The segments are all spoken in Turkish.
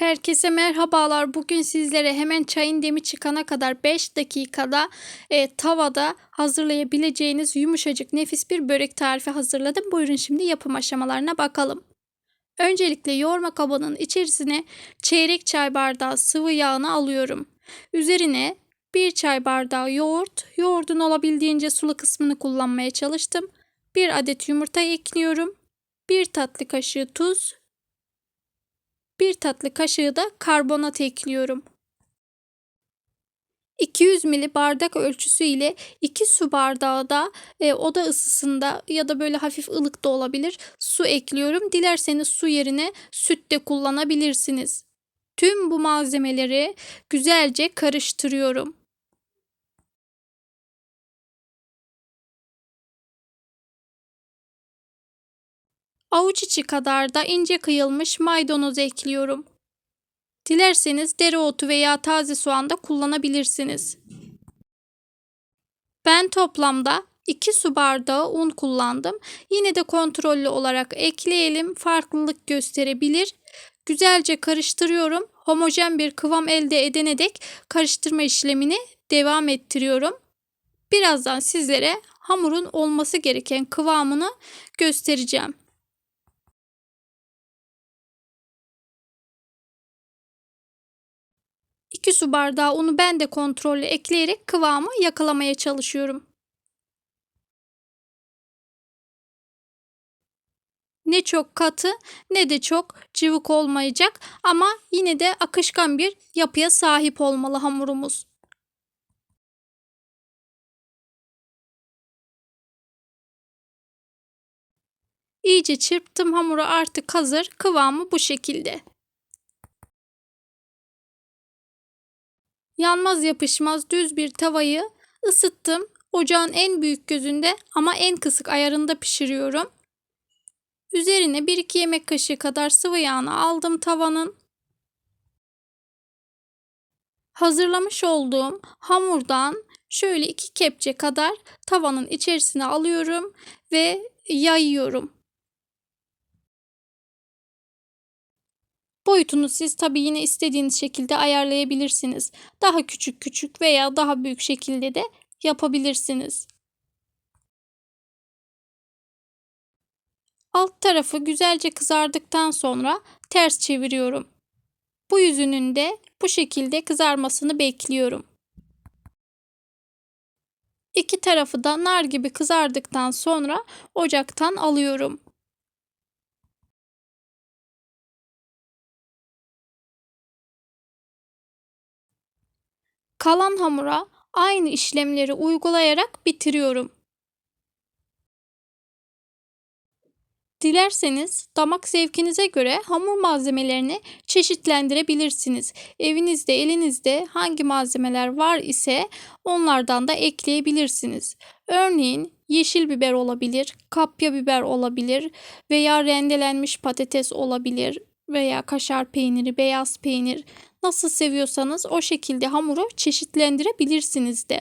Herkese merhabalar. Bugün sizlere hemen çayın demi çıkana kadar 5 dakikada e, tavada hazırlayabileceğiniz yumuşacık nefis bir börek tarifi hazırladım. Buyurun şimdi yapım aşamalarına bakalım. Öncelikle yoğurma kabının içerisine çeyrek çay bardağı sıvı yağını alıyorum. Üzerine 1 çay bardağı yoğurt, yoğurdun olabildiğince sulu kısmını kullanmaya çalıştım. 1 adet yumurta ekliyorum. 1 tatlı kaşığı tuz, 1 tatlı kaşığı da karbonat ekliyorum. 200 ml bardak ölçüsü ile 2 su bardağı da e, oda ısısında ya da böyle hafif ılık da olabilir su ekliyorum. Dilerseniz su yerine süt de kullanabilirsiniz. Tüm bu malzemeleri güzelce karıştırıyorum. Avuç içi kadar da ince kıyılmış maydanoz ekliyorum. Dilerseniz dereotu veya taze soğan da kullanabilirsiniz. Ben toplamda 2 su bardağı un kullandım. Yine de kontrollü olarak ekleyelim. Farklılık gösterebilir. Güzelce karıştırıyorum. Homojen bir kıvam elde edene dek karıştırma işlemini devam ettiriyorum. Birazdan sizlere hamurun olması gereken kıvamını göstereceğim. 2 su bardağı unu ben de kontrollü ekleyerek kıvamı yakalamaya çalışıyorum. Ne çok katı ne de çok cıvık olmayacak ama yine de akışkan bir yapıya sahip olmalı hamurumuz. İyice çırptım hamuru artık hazır. Kıvamı bu şekilde. Yanmaz yapışmaz düz bir tavayı ısıttım. Ocağın en büyük gözünde ama en kısık ayarında pişiriyorum. Üzerine 1-2 yemek kaşığı kadar sıvı yağını aldım tavanın. Hazırlamış olduğum hamurdan şöyle iki kepçe kadar tavanın içerisine alıyorum ve yayıyorum. Boyutunu siz tabii yine istediğiniz şekilde ayarlayabilirsiniz. Daha küçük küçük veya daha büyük şekilde de yapabilirsiniz. Alt tarafı güzelce kızardıktan sonra ters çeviriyorum. Bu yüzünün de bu şekilde kızarmasını bekliyorum. İki tarafı da nar gibi kızardıktan sonra ocaktan alıyorum. Kalan hamura aynı işlemleri uygulayarak bitiriyorum. Dilerseniz damak zevkinize göre hamur malzemelerini çeşitlendirebilirsiniz. Evinizde, elinizde hangi malzemeler var ise onlardan da ekleyebilirsiniz. Örneğin yeşil biber olabilir, kapya biber olabilir veya rendelenmiş patates olabilir veya kaşar peyniri, beyaz peynir Nasıl seviyorsanız o şekilde hamuru çeşitlendirebilirsiniz de.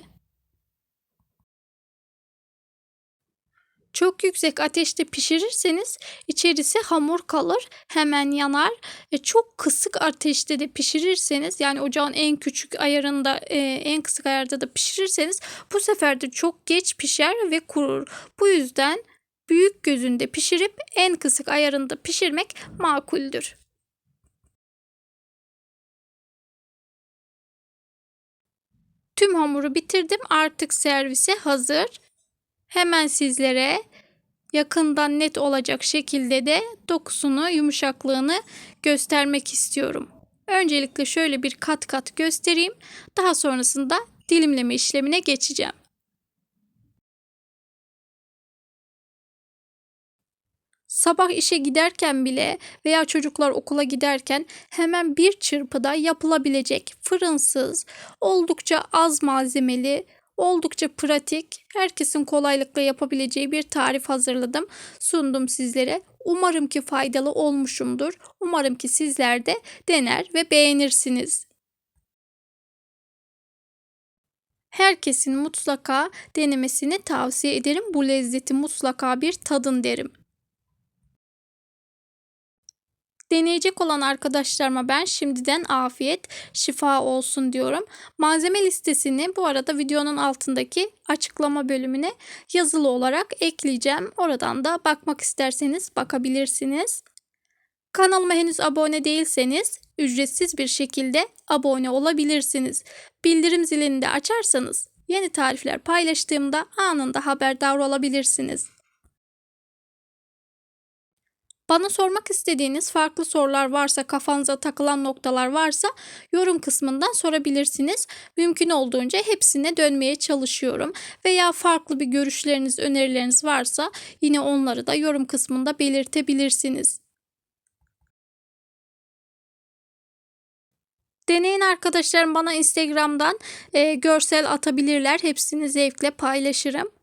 Çok yüksek ateşte pişirirseniz içerisi hamur kalır, hemen yanar. E, çok kısık ateşte de pişirirseniz yani ocağın en küçük ayarında, e, en kısık ayarda da pişirirseniz bu sefer de çok geç pişer ve kurur. Bu yüzden büyük gözünde pişirip en kısık ayarında pişirmek makuldür. Tüm hamuru bitirdim. Artık servise hazır. Hemen sizlere yakından net olacak şekilde de dokusunu, yumuşaklığını göstermek istiyorum. Öncelikle şöyle bir kat kat göstereyim. Daha sonrasında dilimleme işlemine geçeceğim. Sabah işe giderken bile veya çocuklar okula giderken hemen bir çırpıda yapılabilecek fırınsız, oldukça az malzemeli, oldukça pratik, herkesin kolaylıkla yapabileceği bir tarif hazırladım. Sundum sizlere. Umarım ki faydalı olmuşumdur. Umarım ki sizler de dener ve beğenirsiniz. Herkesin mutlaka denemesini tavsiye ederim. Bu lezzeti mutlaka bir tadın derim. Deneyecek olan arkadaşlarıma ben şimdiden afiyet, şifa olsun diyorum. Malzeme listesini bu arada videonun altındaki açıklama bölümüne yazılı olarak ekleyeceğim. Oradan da bakmak isterseniz bakabilirsiniz. Kanalıma henüz abone değilseniz ücretsiz bir şekilde abone olabilirsiniz. Bildirim zilini de açarsanız yeni tarifler paylaştığımda anında haberdar olabilirsiniz. Bana sormak istediğiniz farklı sorular varsa, kafanıza takılan noktalar varsa yorum kısmından sorabilirsiniz. Mümkün olduğunca hepsine dönmeye çalışıyorum. Veya farklı bir görüşleriniz, önerileriniz varsa yine onları da yorum kısmında belirtebilirsiniz. Deneyin arkadaşlarım bana Instagram'dan e, görsel atabilirler. Hepsini zevkle paylaşırım.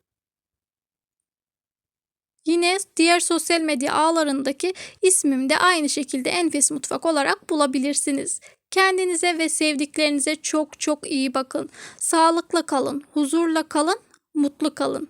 Yine diğer sosyal medya ağlarındaki ismim de aynı şekilde Enfes Mutfak olarak bulabilirsiniz. Kendinize ve sevdiklerinize çok çok iyi bakın. Sağlıkla kalın, huzurla kalın, mutlu kalın.